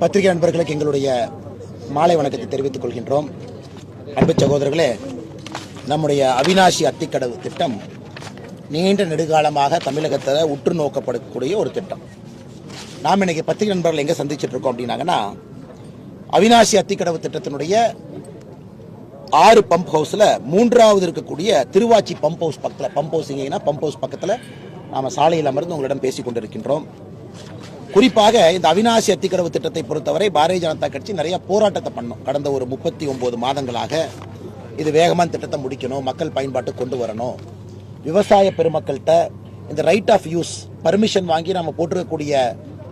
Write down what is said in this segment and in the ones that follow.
பத்திரிகை நண்பர்களுக்கு எங்களுடைய மாலை வணக்கத்தை தெரிவித்துக் கொள்கின்றோம். அன்பு சகோதரர்களே நம்முடைய அவினாசி அத்திக்கடவு திட்டம் நீண்ட நெடுகாலமாக தமிழகத்தில் உற்று நோக்கப்படக்கூடிய ஒரு திட்டம். நாம் இன்னைக்கு பத்திரிகை நண்பர்கள் எங்கே சந்திச்சிட்டு இருக்கோம் அப்படின்னாங்கன்னா அவினாசி அத்திக்கடவு திட்டத்தினுடைய ஆறு பம்ப் ஹவுஸில் மூன்றாவது இருக்கக்கூடிய திருவாச்சி பம்ப் ஹவுஸ் பக்கத்தில் பம்ப் ஹவுஸ் எங்கன்னா பம்ப் ஹவுஸ் பக்கத்தில் நாம் சாலையில் அமர்ந்து உங்களிடம் பேசிக் கொண்டிருக்கின்றோம். குறிப்பாக இந்த அவினாசி அத்திக்கடவு திட்டத்தை பொறுத்தவரை பாரதிய ஜனதா கட்சி நிறைய போராட்டத்தை பண்ணோம் கடந்த ஒரு முப்பத்தி ஒன்பது மாதங்களாக இது வேகமாக திட்டத்தை முடிக்கணும் மக்கள் பயன்பாட்டு கொண்டு வரணும். விவசாய பெருமக்கள்கிட்ட இந்த ரைட் ஆஃப் யூஸ் பர்மிஷன் வாங்கி நம்ம போட்டிருக்கக்கூடிய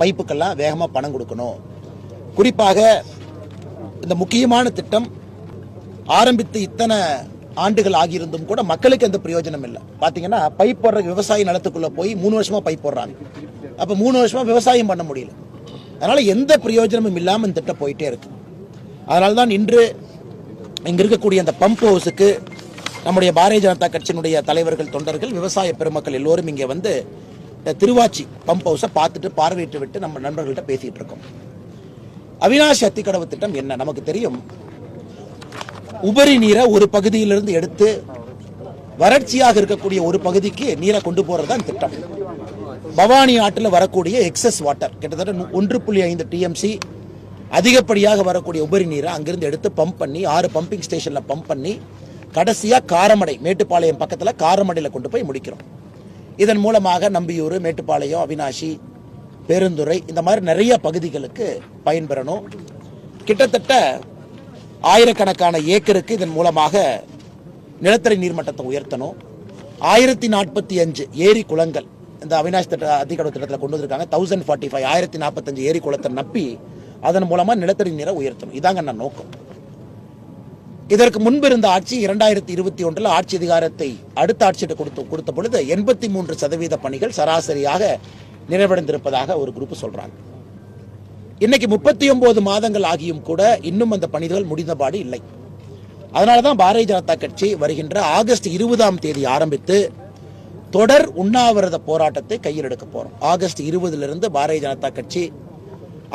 பைப்புக்கெல்லாம் வேகமாக பணம் கொடுக்கணும். குறிப்பாக இந்த முக்கியமான திட்டம் ஆரம்பித்து இத்தனை ஆண்டுகள் ஆகியிருந்தும் கூட மக்களுக்கு எந்த பிரயோஜனம் இல்லை. பார்த்தீங்கன்னா பைப் போடுற விவசாய நிலத்துக்குள்ள போய் மூணு வருஷமா பைப் போடுறாங்க. அப்போ மூணு வருஷமா விவசாயம் பண்ண முடியல. அதனால எந்த பிரயோஜனமும் இல்லாமல் இந்த திட்டம் போயிட்டே இருக்கு. அதனால தான் இன்று இங்க இருக்கக்கூடிய அந்த பம்ப் ஹவுஸுக்கு நம்முடைய பாரதிய ஜனதா கட்சியினுடைய தலைவர்கள் தொண்டர்கள் விவசாய பெருமக்கள் எல்லோரும் இங்கே வந்து இந்த திருவாச்சி பம்ப் ஹவுஸை பார்த்துட்டு பார்வையிட்டு விட்டு நம்ம நண்பர்கள்ட்ட பேசிட்டு இருக்கோம். அவினாசி அத்திக்கடவு திட்டம் என்ன? நமக்கு தெரியும். உபரி நீரை ஒரு பகுதியிலிருந்து எடுத்து வறட்சியாக இருக்கக்கூடிய ஒரு பகுதிக்கு நீரை கொண்டு போறது தான் திட்டம். பவானி ஆற்றில் வரக்கூடிய எக்ஸஸ் வாட்டர் கிட்டத்தட்ட ஒன்று புள்ளி ஐந்து டிஎம்சி அதிகப்படியாக வரக்கூடிய உபரி நீரை அங்கிருந்து எடுத்து பம்ப் பண்ணி ஆறு பம்பிங் ஸ்டேஷனில் பம்ப் பண்ணி கடைசியாக காரமடை மேட்டுப்பாளையம் பக்கத்தில் காரமடையில் கொண்டு போய் முடிக்கிறோம். இதன் மூலமாக நம்பியூர் மேட்டுப்பாளையம் அவினாஷி பெருந்துறை இந்த மாதிரி நிறைய பகுதிகளுக்கு பயன்பெறணும். கிட்டத்தட்ட ஆயிரக்கணக்கான ஏக்கருக்கு இதன் மூலமாக நிலத்தடி நீர்மட்டத்தை உயர்த்தணும். ஆயிரத்தி நாற்பத்தி அஞ்சு ஏரி குளங்கள் இந்த அவினாஷ் திட்ட அதிகடவு திட்டத்தில் கொண்டு வந்திருக்காங்க. தௌசண்ட் ஃபார்ட்டி ஃபைவ் ஆயிரத்தி நாற்பத்தஞ்சு ஏரி குளத்தை நப்பி அதன் மூலமாக நிலத்தடி நீரை உயர்த்தணும். இதாங்க நான் நோக்கம். இதற்கு முன்பு இருந்த ஆட்சி இரண்டாயிரத்தி இருபத்தி ஒன்றில் ஆட்சி அதிகாரத்தை அடுத்த ஆட்சியிட்ட கொடுத்து கொடுத்த பொழுது எண்பத்தி மூன்று சதவீத பணிகள் சராசரியாக நிறைவடைந்திருப்பதாக ஒரு குரூப் சொல்றாங்க. இன்னைக்கு முப்பத்தி ஒன்பது மாதங்கள் ஆகியும் கூட இன்னும் அந்த பணிகள் முடிந்தபாடு இல்லை. அதனால தான் பாரதிய ஜனதா கட்சி வருகின்ற ஆகஸ்ட் இருபதாம் தேதி ஆரம்பித்து தொடர் உண்ணாவிரத போராட்டத்தை கையில் எடுக்க போறோம். ஆகஸ்ட் இருபதுல இருந்து பாரதிய ஜனதா கட்சி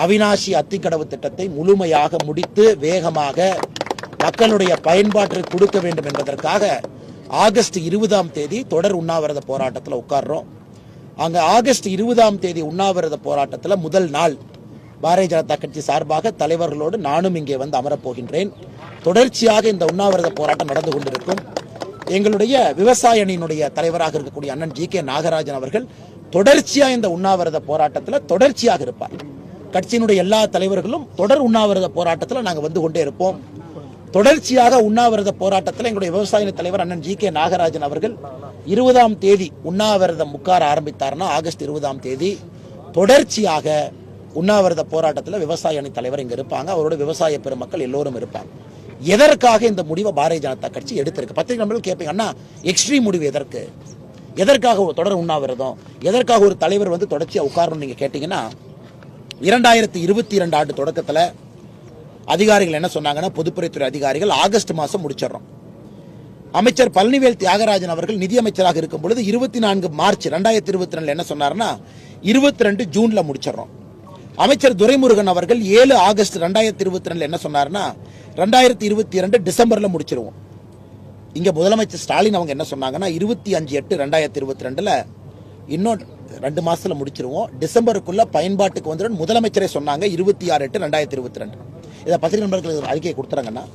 அவினாசி அத்திக்கடவு திட்டத்தை முழுமையாக முடித்து வேகமாக மக்களுடைய பயன்பாட்டிற்கு கொடுக்க வேண்டும் என்பதற்காக ஆகஸ்ட் இருபதாம் தேதி தொடர் உண்ணாவிரத போராட்டத்தில் உட்கார்றோம். அங்க ஆகஸ்ட் இருபதாம் தேதி உண்ணாவிரத போராட்டத்தில் முதல் நாள் பாரதிய ஜனதா கட்சி சார்பாக தலைவர்களோடு நானும் இங்கே வந்து அமரப்போகின்றேன். தொடர்ச்சியாக இந்த உண்ணாவிரத போராட்டம் நடந்து கொண்டிருக்கும். எங்களுடைய விவசாய அணியினுடைய தலைவராக இருக்கக்கூடிய அண்ணன் ஜி கே நாகராஜன் அவர்கள் தொடர்ச்சியா இந்த உண்ணாவிரத போராட்டத்தில் தொடர்ச்சியாக இருப்பார். கட்சியினுடைய எல்லா தலைவர்களும் தொடர் உண்ணாவிரத போராட்டத்தில் நாங்கள் வந்து கொண்டே இருப்போம். தொடர்ச்சியாக உண்ணாவிரத போராட்டத்தில் எங்களுடைய விவசாய தலைவர் அண்ணன் ஜி கே நாகராஜன் அவர்கள் இருபதாம் தேதி உண்ணாவிரதம் உட்கார ஆரம்பித்தார்னா ஆகஸ்ட் இருபதாம் தேதி. தொடர்ச்சியாக உண்ணாவிரத போராட்டத்தில் விவசாய அணி தலைவர் இங்கே இருப்பாங்க. அவரோட விவசாய பெருமக்கள் எல்லோரும் இருப்பாங்க. எதற்காக இந்த முடிவை பாரதிய ஜனதா கட்சி எடுத்திருக்கு? பத்திரிகை நம்பர்கள் கேட்பீங்க அண்ணா எக்ஸ்ட்ரீம் முடிவு எதற்கு? எதற்காக ஒரு தொடர் உண்ணாவிரதம்? எதற்காக ஒரு தலைவர் வந்து தொடர்ச்சியாக உட்காரணும் நீங்கள் கேட்டிங்கன்னா இரண்டாயிரத்தி இருபத்தி இரண்டு ஆண்டு தொடக்கத்தில் அதிகாரிகள் என்ன சொன்னாங்கன்னா பொதுப்பணித்துறை அதிகாரிகள் ஆகஸ்ட் மாதம் முடிச்சிடறோம். அமைச்சர் பழனிவேல் தியாகராஜன் அவர்கள் நிதியமைச்சராக இருக்கும் பொழுது இருபத்தி நான்கு மார்ச் ரெண்டாயிரத்தி இருபத்தி ரெண்டு என்ன சொன்னார்னா இருபத்தி ரெண்டு ஜூன்ல முடிச்சிடறோம். அமைச்சர் துரைமுருகன் அவர்கள் ஏழு ஆகஸ்ட் ரெண்டாயிரத்தி இருபத்தி ரெண்டு என்ன சொன்னார்னா ரெண்டாயிரத்தி இருபத்தி ரெண்டு டிசம்பர்ல முடிச்சிருவோம். இங்க முதலமைச்சர் ஸ்டாலின் அவங்க என்ன சொன்னாங்கன்னா இருபத்தி அஞ்சு எட்டு ரெண்டாயிரத்தி இருபத்தி ரெண்டுல இன்னும் ரெண்டு மாசத்துல முடிச்சிருவோம். டிசம்பருக்குள்ள பயன்பாட்டுக்கு வந்துடும். முதலமைச்சரே சொன்னாங்க இருபத்தி ஆறு எட்டு ரெண்டாயிரத்தி இருபத்தி ரெண்டு. இதை பத்திரிகை நண்பர்களுக்கு ஒரு அறிக்கையை கொடுத்துறாங்கன்னா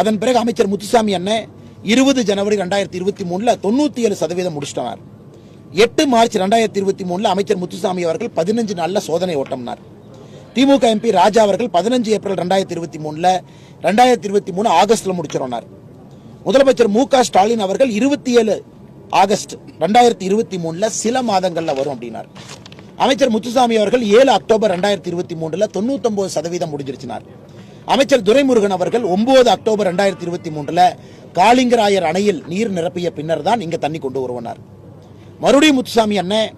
அதன் பிறகு அமைச்சர் முத்துசாமி அண்ணன் இருபது ஜனவரி ரெண்டாயிரத்தி இருபத்தி மூணுல தொண்ணூத்தி ஏழு சதவீதம் முடிச்சிட்டனார் எட்டு மார்ச் ரெண்டாயிரத்தி இருபத்தி மூணுல அமைச்சர் முத்துசாமி அவர்கள் பதினஞ்சு நாள்ல சோதனை ஓட்டம்னார். திமுக எம்பி ராஜா அவர்கள் பதினஞ்சு ஏப்ரல் ரெண்டாயிரத்தி இருபத்தி மூணுல ரெண்டாயிரத்தி இருபத்தி மூணு ஆகஸ்ட்ல முடிச்சிடறார் முதலமைச்சர் மு க ஸ்டாலின் அவர்கள் இருபத்தி ஏழு ஆகஸ்ட் ரெண்டாயிரத்தி இருபத்தி மூணுல சில மாதங்கள்ல வரும் அப்படின்னார். அமைச்சர் முத்துசாமி அவர்கள் ஏழு அக்டோபர் ரெண்டாயிரத்தி இருபத்தி மூணுல தொண்ணூத்தொன்பது சதவீதம் முடிஞ்சிருச்சினார். அமைச்சர் துரைமுருகன் அவர்கள் ஒன்பது அக்டோபர் ரெண்டாயிரத்தி இருபத்தி மூணுல காளிங்கராயர் அணையில் நீர் நிரப்பிய பின்னர் தான் இங்க தண்ணி கொண்டு வருவனார் மறுபடியும் முத்துசாமி அண்ணன்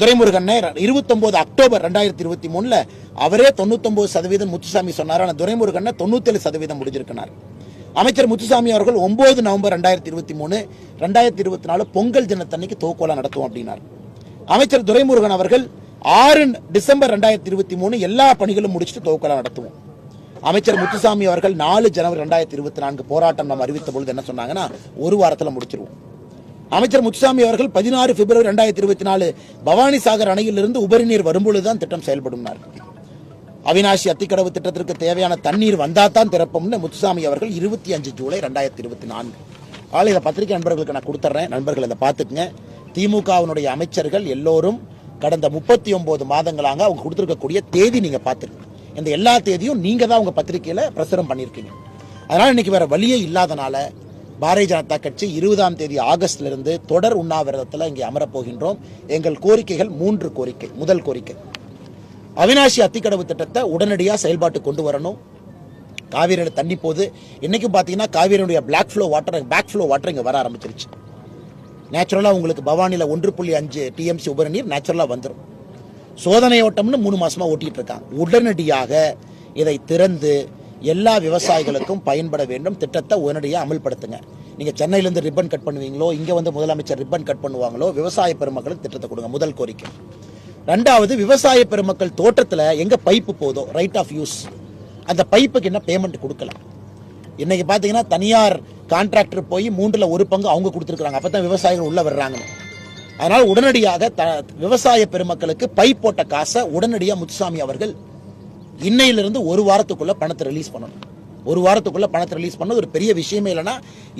துரைமுருகன் இருபத்தொன்பது அக்டோபர் ரெண்டாயிரத்தி இருபத்தி மூணுல அவரே தொண்ணூத்தொன்பது சதவீதம் முத்துசாமி சொன்னார். ஆனால் துரைமுருகன் தொண்ணூத்தேழு சதவீதம் முடிஞ்சிருக்கிறார் அமைச்சர் முத்துசாமி அவர்கள் ஒன்பது நவம்பர் ரெண்டாயிரத்தி இருபத்தி மூணு ரெண்டாயிரத்தி இருபத்தி நாலு பொங்கல் தினத்தன்னைக்கு தோக்கோலா நடத்துவோம் அப்படின்னார். அமைச்சர் துரைமுருகன் அவர்கள் ஆறு டிசம்பர் ரெண்டாயிரத்தி இருபத்தி மூணு எல்லா பணிகளும் முடிச்சுட்டு தோக்கோலா நடத்துவோம். அமைச்சர் முத்துசாமி அவர்கள் நாலு ஜனவரி ரெண்டாயிரத்தி இருபத்தி நான்கு போராட்டம் நம்ம அறிவித்த பொழுது என்ன சொன்னாங்கன்னா ஒரு வாரத்தில் முடிச்சிருவோம். அமைச்சர் முத்துசாமி அவர்கள் பதினாறு பிப்ரவரி ரெண்டாயிரத்தி இருபத்தி நாலு பவானி சாகர் அணையிலிருந்து உபரிநீர் வரும்பொழுதுதான் திட்டம் செயல்படும் அவினாசி அத்திக்கடவு திட்டத்திற்கு தேவையான தண்ணீர் வந்தா தான் திறப்போம்னு முத்துசாமி அவர்கள் இருபத்தி அஞ்சு ஜூலை ரெண்டாயிரத்தி இருபத்தி நான்கு. ஆள் இதை பத்திரிகை நண்பர்களுக்கு நான் கொடுத்துட்றேன் நண்பர்கள் இதை பார்த்துக்குங்க. திமுகவினுடைய அமைச்சர்கள் எல்லோரும் கடந்த முப்பத்தி ஒன்பது மாதங்களாக அவங்க கொடுத்துருக்கக்கூடிய தேதி நீங்க பார்த்துருக்கீங்க இந்த எல்லா தேதியும் நீங்க தான் உங்க பத்திரிகையில பிரசுரம் பண்ணியிருக்கீங்க அதனால இன்னைக்கு வேற வழியே இல்லாதனால பாரதிய ஜனதா கட்சி இருபதாம் தேதி ஆகஸ்ட்ல இருந்து தொடர் உண்ணாவிரதத்தில் இங்கே அமரப் போகின்றோம் எங்கள் கோரிக்கைகள் மூன்று கோரிக்கை. முதல் கோரிக்கை. அவினாசி அத்திக்கடவு திட்டத்தை உடனடியாக செயல்பாட்டு கொண்டு வரணும். காவிரியில் தண்ணி போகுது. இன்னைக்கும் பார்த்தீங்கன்னா காவிரியுடைய black flow water back flow water இங்கே வர ஆரம்பிச்சிருச்சு. நேச்சுரலாக உங்களுக்கு பவானியில் ஒன்று புள்ளி அஞ்சு டிஎம்சி உபரி நீர் நேச்சுரலாக வந்துடும் சோதனை ஓட்டம்னு மூணு மாசமா ஓட்டிட்டு இருக்காங்க. உடனடியாக இதை திறந்து எல்லா விவசாயிகளுக்கும் பயன்பட வேண்டும். திட்டத்தை உடனடியாக அமல்படுத்துங்க. நீங்க சென்னையிலேருந்து ரிப்பன் கட் பண்ணுவீங்களோ இங்க வந்து முதலமைச்சர் ரிப்பன் கட் பண்ணுவாங்களோ விவசாய பெருமக்களுக்கு திட்டத்தை கொடுங்க. முதல் கோரிக்கை. ரெண்டாவது விவசாய பெருமக்கள் தோட்டத்தில் எங்க பைப்பு போதோ ரைட் ஆஃப் யூஸ் அந்த பைப்புக்கு என்ன பேமெண்ட் கொடுக்கல இன்னைக்கு பார்த்தீங்கன்னா தனியார் கான்ட்ராக்டர் போய் மூன்றில் ஒரு பங்கு அவங்க கொடுத்துருக்காங்க அப்போ தான் விவசாயிகள் உள்ள வர்றாங்க அதனால உடனடியாக த விவசாய பெருமக்களுக்கு பைப் போட்ட காசை உடனடியாக முத்துசாமி அவர்கள் இன்னையிலிருந்து ஒரு வாரத்துக்குள்ள பணத்தை ரிலீஸ் பண்ணணும். ஒரு வாரத்துக்குள்ள பணத்தை ரிலீஸ் பண்ணது ஒரு பெரிய விஷயமே இல்லைன்னா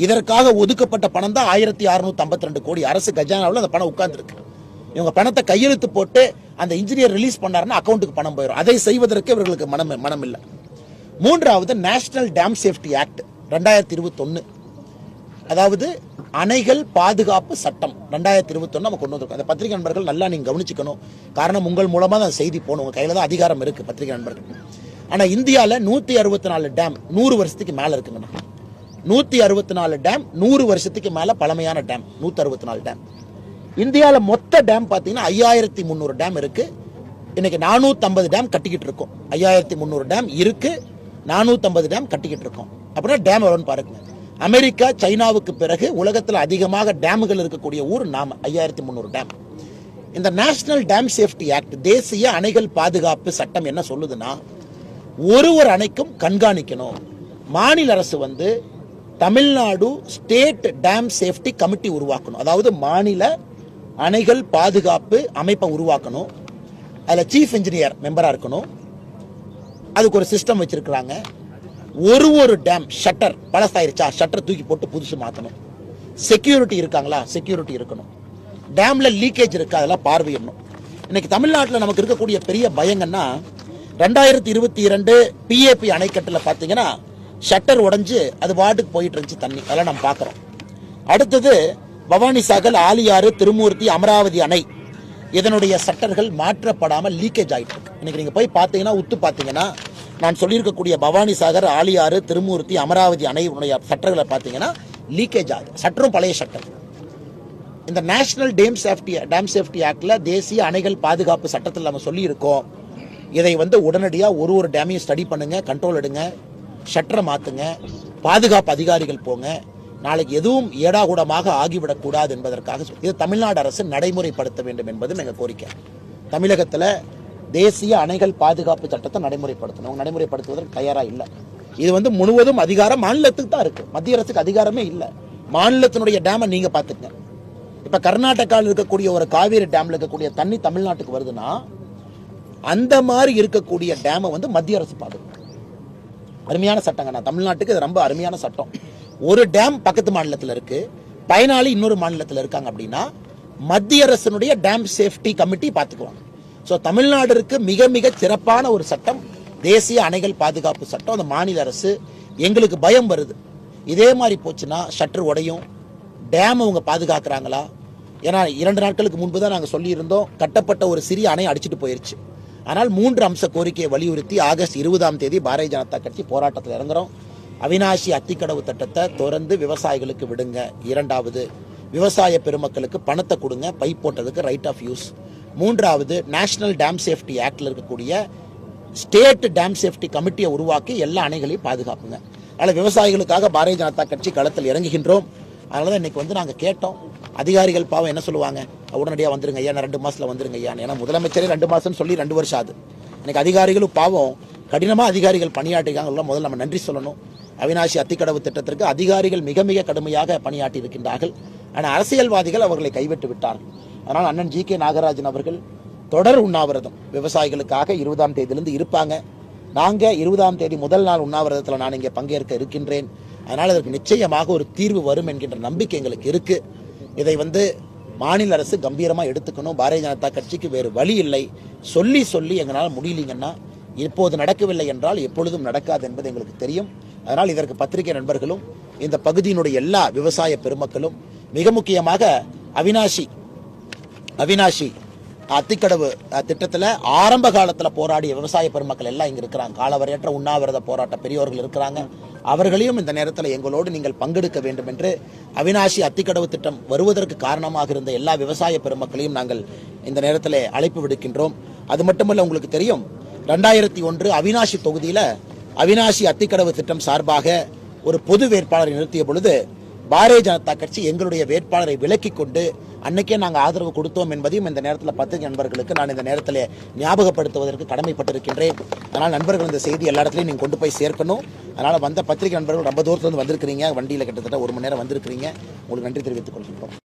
இதற்காக ஒதுக்கப்பட்ட பணம் தான் ஆயிரத்தி அறுநூத்தி ஐம்பத்தி ரெண்டு கோடி. அரசு கஜானாவில் அந்த பணம் உட்கார்ந்துருக்கு. இவங்க பணத்தை கையெழுத்து போட்டு அந்த இன்ஜினியர் ரிலீஸ் பண்ணாருன்னா அக்கௌண்ட்டுக்கு பணம் போயிடும் அதை செய்வதற்கு இவர்களுக்கு மனம் மனம் இல்லை மூன்றாவது நேஷனல் டேம் சேஃப்டி ஆக்ட் ரெண்டாயிரத்தி இருபத்தொன்னு. அதாவது அணைகள் பாதுகாப்பு சட்டம். ரெண்டாயிரத்தி இருபத்தொன்னு நம்ம கொண்டு வந்திருக்கோம். அந்த பத்திரிகை நண்பர்கள் நல்லா நீங்க கவனிச்சுக்கணும். காரணம் உங்கள் மூலமா தான் செய்தி போகணும். உங்க கையில தான் அதிகாரம் இருக்கு பத்திரிகை நண்பர்கள். ஆனா இந்தியால நூத்தி அறுபத்தி நாலு டேம் நூறு வருஷத்துக்கு மேல இருக்குங்கண்ணா நூத்தி அறுபத்தி நாலு டேம் நூறு வருஷத்துக்கு மேல பழமையான டேம் நூத்தி அறுபத்தி நாலு டேம் இந்தியாவில் மொத்த டேம் பார்த்தீங்கன்னா ஐயாயிரத்தி முந்நூறு டேம் இருக்கு. இன்னைக்கு நானூற்றம்பது டேம் கட்டிக்கிட்டு இருக்கோம். ஐயாயிரத்தி முந்நூறு டேம் இருக்கு. நானூற்றம்பது டேம் கட்டிக்கிட்டு இருக்கோம். அப்படின்னா டேம் எவ்வளோன்னு பாருங்க. அமெரிக்கா சைனாவுக்கு பிறகு உலகத்தில் அதிகமாக டேமுகள் இருக்கக்கூடிய ஊர் நாம் ஐயாயிரத்தி முந்நூறு டேம். இந்த நேஷனல் டேம் சேஃப்டி ஆக்ட் தேசிய அணைகள் பாதுகாப்பு சட்டம் என்ன சொல்லுதுன்னா ஒரு ஒரு அணைக்கும் கண்காணிக்கணும். மாநில அரசு வந்து Tamilnadu state dam safety committee உருவாக்கணும். அதாவது மாநில அணைகள் பாதுகாப்பு அமைப்பை உருவாக்கணும். அதில் சீஃப் இன்ஜினியர் மெம்பராக இருக்கணும். அதுக்கு ஒரு சிஸ்டம் வச்சிருக்கிறாங்க. ஒரு ஒரு டேம் ஷட்டர் பழசாயிருச்சா? ஷட்டர் தூக்கி போட்டு புதுசு மாற்றணும் செக்யூரிட்டி இருக்காங்களா? செக்யூரிட்டி இருக்கணும். டேமில் லீக்கேஜ் இருக்கா? அதெல்லாம் பார்வையிடணும். இன்னைக்கு தமிழ்நாட்டில் நமக்கு இருக்கக்கூடிய பெரிய பயங்கன்னா ரெண்டாயிரத்தி இருபத்தி இரண்டு பிஏபி அணைக்கட்டில் பார்த்தீங்கன்னா ஷட்டர் உடஞ்சி அது வாட்டுக்கு போயிட்டு இருந்துச்சு தண்ணி. அதெல்லாம் நம்ம பார்க்குறோம் அடுத்தது பவானி சாகர் ஆலியாறு திருமூர்த்தி அமராவதி அணை. இதனுடைய சட்டர்கள் மாற்றப்படாமல் லீக்கேஜ் ஆகிட்டு இருக்கு. இன்னைக்கு நீங்கள் போய் பார்த்தீங்கன்னா உத்து பார்த்தீங்கன்னா நான் சொல்லியிருக்கக்கூடிய பவானி சாகர் ஆலியாறு திருமூர்த்தி அமராவதி அணையினுடைய சட்டர்களை பார்த்தீங்கன்னா லீக்கேஜ் ஆகுது. சட்டரும் பழைய சட்டம். இந்த national dam safety dam safety ஆக்டில் தேசிய அணைகள் பாதுகாப்பு சட்டத்தில் நம்ம சொல்லியிருக்கோம். இதை வந்து உடனடியாக ஒரு ஒரு டேமையும் ஸ்டடி பண்ணுங்க கண்ட்ரோல் எடுங்க ஷட்டரை மாற்றுங்க பாதுகாப்பு அதிகாரிகள் போங்க. நாளைக்கு எதுவும் ஏடாகூடமாக ஆகிவிடக்கூடாது என்பதற்காக இது தமிழ்நாடு அரசு நடைமுறைப்படுத்த வேண்டும் என்பதும் எங்கள் கோரிக்கை. தமிழகத்தில் தேசிய அணைகள் பாதுகாப்பு சட்டத்தை நடைமுறைப்படுத்தணும். அவங்க நடைமுறைப்படுத்துவதற்கு தயாராக இல்லை. இது வந்து முழுவதும் அதிகாரம் மாநிலத்துக்கு தான் இருக்கு. மத்திய அரசுக்கு அதிகாரமே இல்லை. மாநிலத்தினுடைய டேமை நீங்க பார்த்துக்கங்க. இப்ப கர்நாடகாவில் இருக்கக்கூடிய ஒரு காவேரி டேம்ல இருக்கக்கூடிய தண்ணி தமிழ்நாட்டுக்கு வருதுன்னா அந்த மாதிரி இருக்கக்கூடிய டேமை வந்து மத்திய அரசு பாதுகாக்கும். அருமையான சட்டங்க. நான் தமிழ்நாட்டுக்கு இது ரொம்ப அருமையான சட்டம். ஒரு டேம் பக்கத்து மாநிலத்தில் இருக்கு. பயனாளி இன்னொரு மாநிலத்தில் இருக்காங்க அப்படின்னா மத்திய அரசனுடைய டேம் சேஃப்டி கமிட்டி பார்த்துக்குவாங்க ஸோ தமிழ்நாடுக்கு மிக மிக சிறப்பான ஒரு சட்டம் தேசிய அணைகள் பாதுகாப்பு சட்டம் அந்த மாநில அரசு எங்களுக்கு பயம் வருது. இதே மாதிரி போச்சுன்னா ஷட்டர் உடையும் டேம் அவங்க பாதுகாக்கிறாங்களா? ஏன்னா இரண்டு நாட்களுக்கு முன்பு தான் நாங்கள் சொல்லியிருந்தோம் கட்டப்பட்ட ஒரு சிறிய அணை அடிச்சிட்டு போயிருச்சு. ஆனால் மூன்று அம்ச கோரிக்கையை வலியுறுத்தி ஆகஸ்ட் இருபதாம் தேதி பாரதிய ஜனதா கட்சி போராட்டத்தில் இறங்குறோம். அவினாசி அத்திக்கடவு திட்டத்தை திறந்து விவசாயிகளுக்கு விடுங்க. இரண்டாவது விவசாய பெருமக்களுக்கு பணத்தை கொடுங்க பைப் போட்டதுக்கு ரைட் ஆஃப் யூஸ் மூன்றாவது நேஷனல் டேம் சேஃப்டி ஆக்டில் இருக்கக்கூடிய ஸ்டேட் டேம் சேஃப்டி கமிட்டியை உருவாக்கி எல்லா அணைகளையும் பாதுகாப்புங்க அதனால் விவசாயிகளுக்காக பாரதிய ஜனதா கட்சி களத்தில் இறங்குகின்றோம். அதனால தான் இன்றைக்கி வந்து நாங்கள் கேட்டோம். அதிகாரிகள் பாவம் என்ன சொல்லுவாங்க? உடனடியாக வந்துருங்க ஐயா நான் ரெண்டு மாதத்தில் வந்துருங்க ஐயா. ஏன்னா முதலமைச்சரே ரெண்டு மாதம்னு சொல்லி ரெண்டு வருஷம் ஆகுது. இன்றைக்கி அதிகாரிகளும் பாவம். கடினமாக அதிகாரிகள் பணியாற்றிருக்காங்க முதல்ல நம்ம நன்றி சொல்லணும். அவினாசி அத்திக்கடவு திட்டத்திற்கு அதிகாரிகள் மிக மிக கடுமையாக பணியாற்றி இருக்கின்றார்கள் ஆனால் அரசியல்வாதிகள் அவர்களை கைவிட்டு விட்டார்கள். அதனால் அண்ணன் ஜி கே நாகராஜன் அவர்கள் தொடர் உண்ணாவிரதம். விவசாயிகளுக்காக இருபதாம் தேதியிலிருந்து இருப்பாங்க. நாங்கள் இருபதாம் தேதி முதல் நாள் உண்ணாவிரதத்தில் நான் இங்கே பங்கேற்க இருக்கின்றேன். அதனால் அதற்கு நிச்சயமாக ஒரு தீர்வு வரும் என்கின்ற நம்பிக்கை எங்களுக்கு இருக்குது இதை வந்து மாநில அரசு கம்பீரமாக எடுத்துக்கணும். பாரதிய ஜனதா கட்சிக்கு வேறு வழி இல்லை. சொல்லி சொல்லி எங்களால் முடியலீங்கன்னா இப்போது நடக்கவில்லை என்றால் எப்பொழுதும் நடக்காது என்பது எங்களுக்கு தெரியும். அதனால் இதற்கு பத்திரிகை நண்பர்களும் இந்த பகுதியினுடைய எல்லா விவசாய பெருமக்களும் மிக முக்கியமாக அவினாஷி அவினாஷி அத்திக்கடவு திட்டத்தில் ஆரம்ப காலத்தில் போராடிய விவசாய பெருமக்கள் எல்லாம் இங்கே இருக்கிறாங்க. காலவரையற்ற உண்ணாவிரத போராட்ட பெரியோர்கள் இருக்கிறாங்க. அவர்களையும் இந்த நேரத்தில் எங்களோடு நீங்கள் பங்கெடுக்க வேண்டும் என்று அவினாஷி அத்திக்கடவு திட்டம் வருவதற்கு காரணமாக இருந்த எல்லா விவசாய பெருமக்களையும் நாங்கள் இந்த நேரத்தில் அழைப்பு விடுக்கின்றோம். அது மட்டுமல்ல உங்களுக்கு தெரியும் ரெண்டாயிரத்தி ஒன்று அவினாஷி தொகுதியில் அவினாஷி அத்திக்கடவு திட்டம் சார்பாக ஒரு பொது வேட்பாளரை நிறுத்திய பொழுது பாரதிய ஜனதா கட்சி எங்களுடைய வேட்பாளரை விலக்கிக் கொண்டு அன்னைக்கே நாங்கள் ஆதரவு கொடுத்தோம் என்பதையும் இந்த நேரத்தில் பத்திரிகை நண்பர்களுக்கு நான் இந்த நேரத்தில் ஞாபகப்படுத்துவதற்கு கடமைப்பட்டிருக்கின்றேன். அதனால் நண்பர்கள் இந்த செய்தி எல்லா இடத்துலையும் நீங்கள் கொண்டு போய் சேர்க்கணும். அதனால் வந்த பத்திரிகை நண்பர்கள் ரொம்ப தூரத்துலேருந்து வந்திருக்கிறீங்க. வண்டியில் கிட்டத்தட்ட ஒரு மணி நேரம் வந்திருக்கிறீங்க. உங்களுக்கு நன்றி தெரிவித்துக் கொள்கின்றோம்.